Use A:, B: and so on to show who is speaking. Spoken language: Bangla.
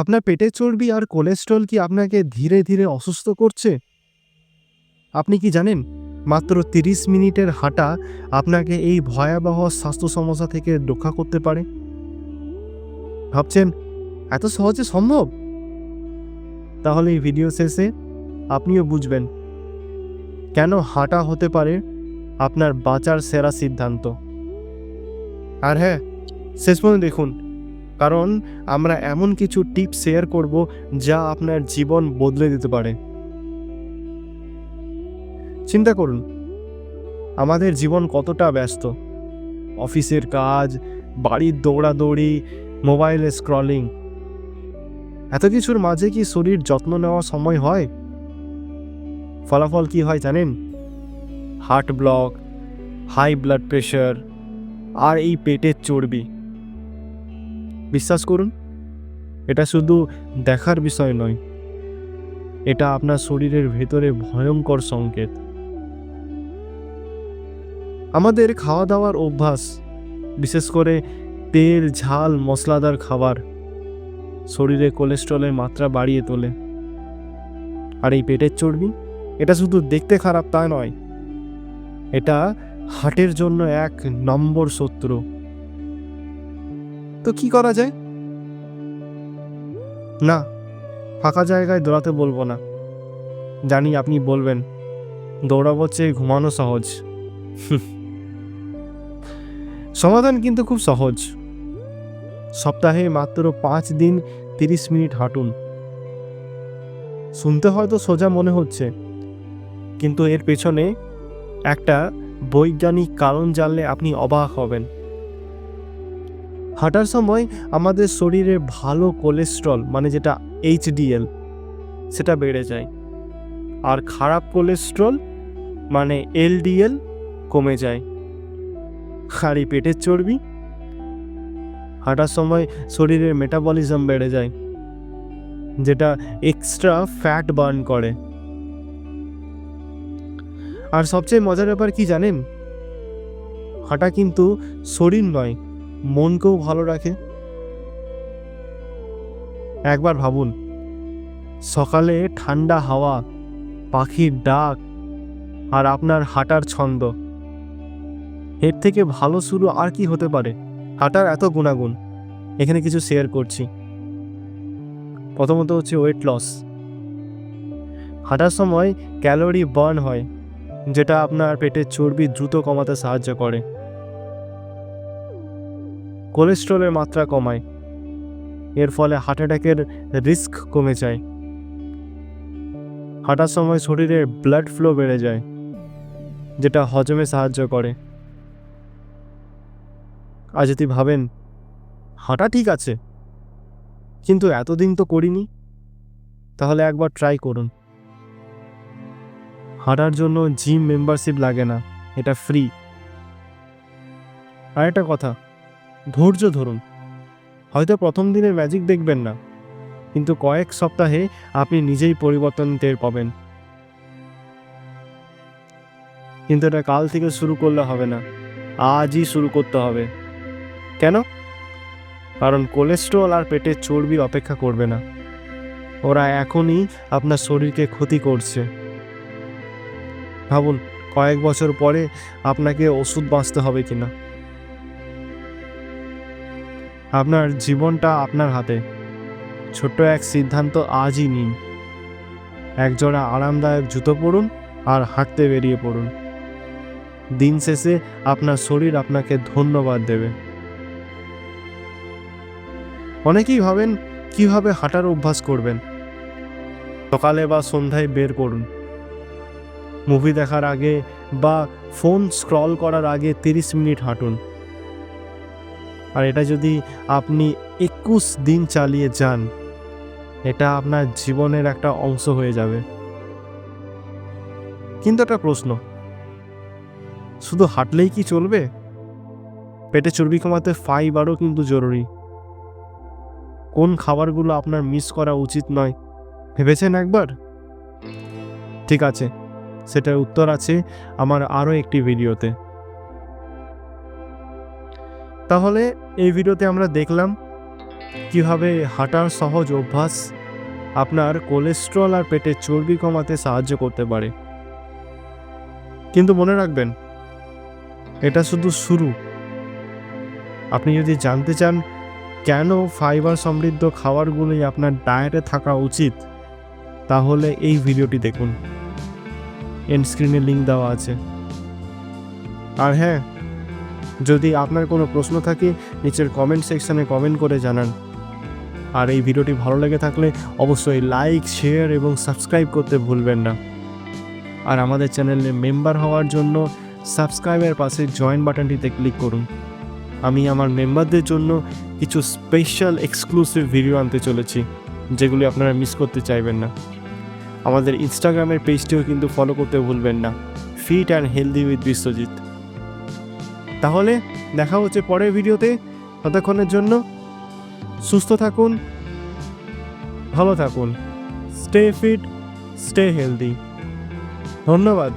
A: আপনার পেটের চর্বি আর কোলেস্ট্রল কি আপনাকে ধীরে ধীরে অসুস্থ করছে? আপনি কি জানেন, মাত্র তিরিশ মিনিটের হাঁটা আপনাকে এই ভয়াবহ স্বাস্থ্য সমস্যা থেকে রক্ষা করতে পারে? ভাবছেন, এত সহজে সম্ভব? তাহলে এই ভিডিও শেষে আপনিও বুঝবেন, কেন হাঁটা হতে পারে আপনার বাঁচার সেরা সিদ্ধান্ত। আর হ্যাঁ শেষ পর্যন্ত দেখুন। কারণ আমরা এমন কিছু টিপ শেয়ার করব যা আপনার জীবন বদলে দিতে পারে। চিন্তা করুন, আমাদের জীবন কতটা ব্যস্ত? অফিসের কাজ, বাড়ির দৌড়াদৌড়ি, মোবাইলে স্ক্রলিং। এত কিছুর মাঝে কি শরীর যত্ন নেওয়া সময় হয়? ফলাফল কি হয় জানেন? Heart block, high blood pressure, আর এই পেটের চর্বি। বিশ্বাস করুন, এটা শুধু দেখার বিষয় নয়, এটা আপনার শরীরের ভেতরে ভয়ঙ্কর সংকেত। আমাদের খাওয়া দাওয়ার অভ্যাস, বিশেষ করে তেল, ঝাল, মশলাদার খাবার, শরীরে কোলেস্ট্রলের মাত্রা বাড়িয়ে তোলে। আর এই পেটের চর্বি, এটা শুধু দেখতে খারাপ তা নয়, এটা হার্টের জন্য এক নম্বর শত্রু। তো কি করা যায়? না, ফাঁকা জায়গায় দৌড়াতে বলব না। জানি আপনি বলবেন, দৌড়াবো চেয়ে ঘুমানো সহজ। সমাধান কিন্তু খুব সহজ। সপ্তাহে মাত্র পাঁচ দিন তিরিশ মিনিট হাঁটুন। শুনতে হয়তো সোজা মনে হচ্ছে, কিন্তু এর পেছনে একটা বৈজ্ঞানিক কারণ জানলে আপনি অবাক হবেন। হাঁটার সময় আমাদের শরীরে ভালো কোলেস্ট্রল মানে যেটা এইচডিএল সেটা বেড়ে যায়। আর খারাপ কোলেস্ট্রল মানে এলডিএল কমে যায়। এই পেটের চর্বি? হাঁটার সময় শরীরের মেটাবলিজম বেড়ে যায়, যেটা এক্সট্রা ফ্যাট বার্ন করে। আর সবচেয়ে মজার ব্যাপার কি জানেন? হাঁটা কিন্তু শরীর নয় মনকেও ভালো রাখে। একবার ভাবুন, সকালে ঠান্ডা হাওয়া, পাখির ডাক আর আপনার হাঁটার ছন্দ। এর থেকে ভালো শুরু আর কি হতে পারে? হাঁটার এত গুণাগুণ, এখানে কিছু শেয়ার করছি। প্রথমত হচ্ছে ওয়েট লস হাঁটার সময় ক্যালোরি বার্ন হয়, যেটা আপনার পেটের চর্বি দ্রুত কমাতে সাহায্য করে। কোলেস্ট্রলের মাত্রা কমায়। এর ফলে হার্ট অ্যাটাকের রিস্ক কমে যায়। হাঁটার সময় শরীরের ব্লাড ফ্লো বেড়ে যায়, যেটা হজমে সাহায্য করে। আর যদি ভাবেন, হাঁটা ঠিক আছে, কিন্তু এতদিন তো করিনি, তাহলে একবার ট্রাই করুন। হাঁটার জন্য জিম মেম্বারশিপ লাগে না, এটা ফ্রি আর একটা কথা ধৈর্য ধরুন। হয়তো প্রথম দিনের ম্যাজিক দেখবেন না, কিন্তু কয়েক সপ্তাহে আপনি নিজেই পরিবর্তন টের পাবেন। কিন্তু এটা কাল থেকে শুরু করলে হবে না, আজই শুরু করতে হবে। কেন? কারণ কোলেস্ট্রল আর পেটের চর্বি অপেক্ষা করবে না। ওরা এখনই আপনার শরীরকে ক্ষতি করছে। ভাবুন, কয়েক বছর পরে আপনাকে ওষুধ বাঁচতে হবে কিনা। আপনার জীবনটা আপনার হাতে। ছোট্ট এক সিদ্ধান্ত আজই নিন। একজোড়া আরামদায়ক জুতো পরুন আর হাঁটতে বেরিয়ে পড়ুন। দিন শেষে আপনার শরীর আপনাকে ধন্যবাদ দেবে। অনেকেই ভাবেন, কীভাবে হাঁটার অভ্যাস করবেন? সকালে বা সন্ধ্যায় বের করুন। মুভি দেখার আগে বা ফোন স্ক্রল করার আগে তিরিশ মিনিট হাঁটুন। আর এটা যদি আপনি একুশ দিন চালিয়ে যান, এটা আপনার জীবনের একটা অংশ হয়ে যাবে। কিন্তু একটা প্রশ্ন, শুধু হাঁটলেই কি চলবে? পেটে চর্বি কমাতে ফাইবারও কিন্তু জরুরি। কোন খাবারগুলো আপনার মিস করা উচিত নয়, ভেবেছেন একবার? ঠিক আছে, সেটার উত্তর আছে আমার আরও একটি ভিডিওতে তাহলে এই ভিডিওতে আমরা দেখলাম কীভাবে হাঁটার সহজ অভ্যাস আপনার কোলেস্ট্রল আর পেটের চর্বি কমাতে সাহায্য করতে পারে। কিন্তু মনে রাখবেন, এটা শুধু শুরু। আপনি যদি জানতে চান কেন ফাইবার সমৃদ্ধ খাবারগুলোই আপনার ডায়েটে থাকা উচিত, তাহলে এই ভিডিওটি দেখুন। এন্ড স্ক্রিনে লিঙ্ক দেওয়া আছে। আর হ্যাঁ যদি আপনার কোনো প্রশ্ন থাকে, নিচের কমেন্ট সেকশানে কমেন্ট করে জানান। আর এই ভিডিওটি ভালো লেগে থাকলে অবশ্যই লাইক শেয়ার এবং সাবস্ক্রাইব করতে ভুলবেন না। আর আমাদের চ্যানেলে মেম্বার হওয়ার জন্য সাবস্ক্রাইবের পাশে জয়েন বাটনটিতে ক্লিক করুন। আমি আমার মেম্বারদের জন্য কিছু স্পেশাল এক্সক্লুসিভ ভিডিও আনতে চলেছি, যেগুলি আপনারা মিস করতে চাইবেন না। আমাদের ইনস্টাগ্রামের পেজটিও কিন্তু ফলো করতে ভুলবেন না। Fit and healthy with Biswajit তাহলে দেখা হচ্ছে পরের ভিডিওতে। ততক্ষণের জন্য সুস্থ থাকুন, ভালো থাকুন স্টে ফিট স্টে হেলদি ধন্যবাদ।